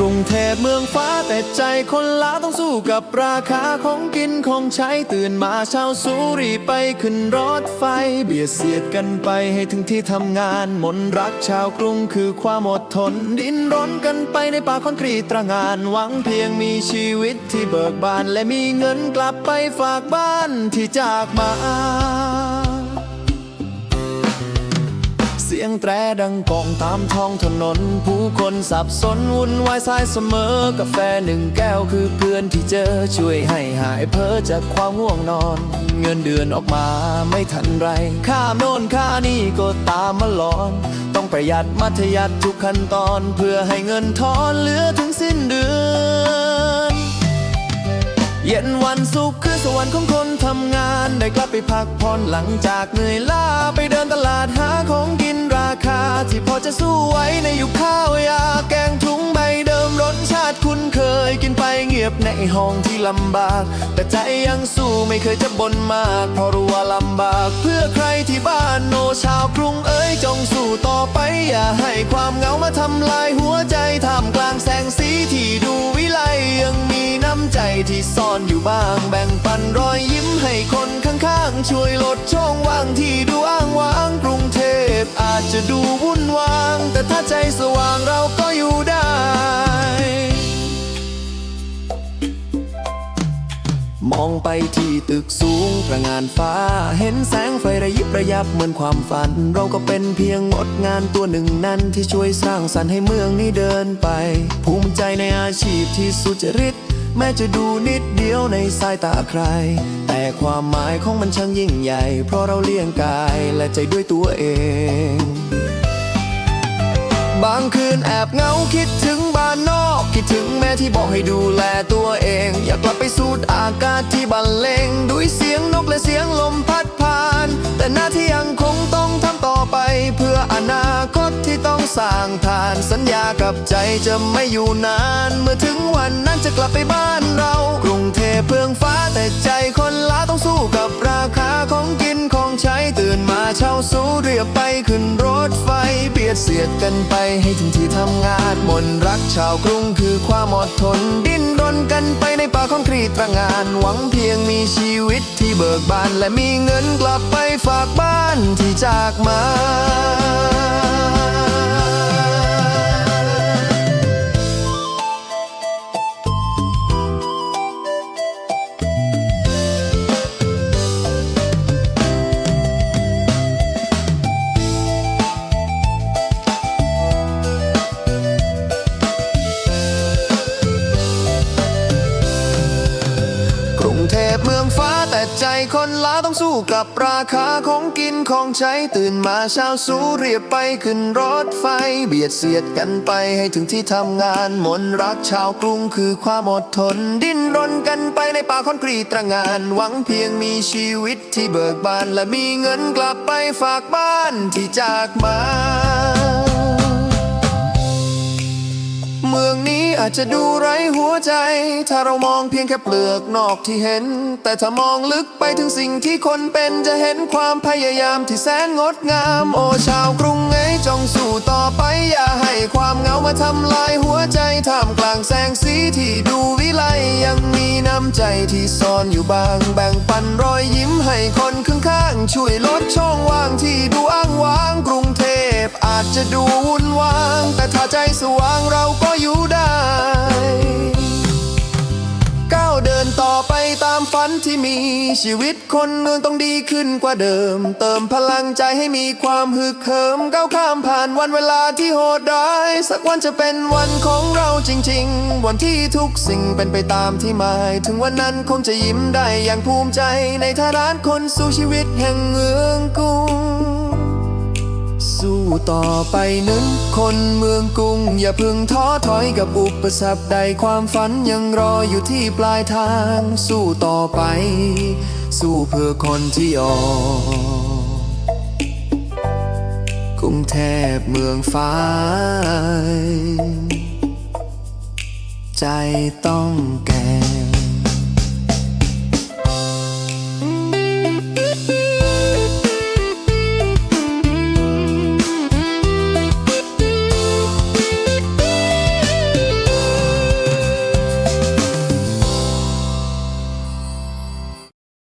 รุงเทพเมืองฟ้าแต่ใจคนลาต้องสู้กับราคาของกินของใช้ตื่นมาเช้าสูรีไปขึ้นรถไฟ เบียดเสียดกันไปให้ถึงที่ทำงานมนรักชาวกรุงคือความอดทน ดิ้นรนกันไปในป่าคอนกรีตตระงาน หวังเพียงมีชีวิตที่เบิกบาน และมีเงินกลับไปฝากบ้านที่จากมา เสียงแตรดังกองตามท้องถนน ผู้คนสับสนวุ่นวายสายเสมอกาแฟหนึ่งแก้วคือเพื่อนที่เจอช่วยให้หายเพ้อจากความง่วงนอน เงินเดือนออกมาไม่ทันไรค่าโน่นค่านี่ก็ตามมาหลอน ต้องประหยัดมัธยัติทุกขั้นตอนเพื่อให้เงินทอนเหลือถึงสิ้นเดือนเย็นวันศุกร์คือสวรรค์ของคนทำงาน ได้กลับไปพักผ่อนหลังจากเหนื่อยล้าไปเดินตลาดหาของกิน คาที่พอจะสู้ไหว้ในยุคข้าวยาแกงถุงใบเดิมรสชาติคุ้นเคยกินไปเงียบในห้องที่ลำบาก แต่ใจยังสู้ไม่เคยจะบ่นมากเพราะรู้ว่าลำบาก เพื่อใครที่บ้านโนชาวกรุงเอ้ยจงสู้ต่อไปอย่าให้ความเหงามาทำลายหัวใจท่ามกลางแสงสีที่ดูวิไลยังมีน้ำใจที่ซ่อนอยู่บ้าง แบ่งปันรอยยิ้มให้คนข้างๆ ช่วยลดช่องว่างที่ดูอ้าง จะดูวุ่นวาง แต่ถ้าใจสว่างเราก็อยู่ได้ มองไปที่ตึกสูงประงานฟ้า เห็นแสงไฟระยิบระยับเหมือนความฝัน เราก็เป็นเพียงงดงานตัวหนึ่งนั้นที่ช่วยสร้างสรรค์ให้เมืองนี้เดินไป ภูมิใจในอาชีพที่สุจริตแม้จะดูนิดเดียวในสายตาใคร แต่ความหมายของมันช่างยิ่งใหญ่ เพราะเราเลี้ยงกายและใจด้วยตัวเอง นแอบเหงาคิดถึงบ้านนอก คิดถึงแม่ที่บอกให้ดูแลตัวเอง อยากกลับไปสูดอากาศที่บรรเลงด้วยเสียงนกและเสียงลมพัดผ่าน แต่หน้าที่ยังคงต้องทำต่อไป เพื่ออนาคตที่ต้องสร้างฐานสัญญากับใจจะไม่อยู่นาน เมื่อถึงวันนั้นจะกลับไปบ้านเรา กรุงเทพเพื่องฟ้าแต่ใจคนล้าต้องสู้กับราคาของกินของใช้ตื่น สู้เรียบไปขึ้นรถไฟ เบียดเสียดกันไปให้ถึงที่ทำงานมนรักชาวกรุงคือความอดทน ดิ้นรนกันไปในป่าคอนกรีตตระงาน หวังเพียงมีชีวิตที่เบิกบาน และมีเงินกลับไปฝากบ้านที่จากมา คนล้าต้องสู้กับราคาของกินของใช้ตื่นมาเช้าสู้เรียบไปขึ้นรถไฟ เบียดเสียดกันไปให้ถึงที่ทำงานมนรักชาวกรุงคือความอดทน ดิ้นรนกันไปในป่าคอนกรีตตระงาน หวังเพียงมีชีวิตที่เบิกบานและมีเงินกลับไปฝากบ้านที่จากมา มืองนี้อาจจะดูไร้หัวใจ ถ้าเรามองเพียงแค่เปลือกนอกที่เห็น แต่ถ้ามองลึกไปถึงสิ่งที่คนเป็นจะเห็นความพยายามที่แสนงดงาม โอชาวกรุงเอ้ยจงสู้ต่อไปอย่าให้ความเหงามาทำลายหัวใจท่ามกลางแสงสีที่ดูวิไลยังมีน้ำใจที่ซ่อนอยู่บาง แบ่งปันรอยยิ้มให้คนข้างๆช่วยลดช่องว่างที่ดูอ้าง อาจจะดูวุ่นวางแต่ถ้าใจสว่างเราก็อยู่ได้ก้าวเดินต่อไปตามฝันที่มีชีวิตคนเมืองต้องดีขึ้นกว่าเดิม เติมพลังใจให้มีความฮึกเหิมก้าวข้ามผ่านวันเวลาที่โหดร้าย สักวันจะเป็นวันของเราจริง ๆ วันที่ทุกสิ่งเป็นไปตามที่หมาย ถึงวันนั้นคงจะยิ้มได้อย่างภูมิใจในฐานะคนสู้ชีวิตแห่งเมืองกู ต่อไปนั้นคนเมืองกรุง อย่าเพึงท้อถอยกับอุปสรรคใดความฝันยังรออยู่ที่ปลายทาง สู้ต่อไป สู้เพื่อคนที่ออกกรุงเทพเมืองฟ้า ใจต้องแก่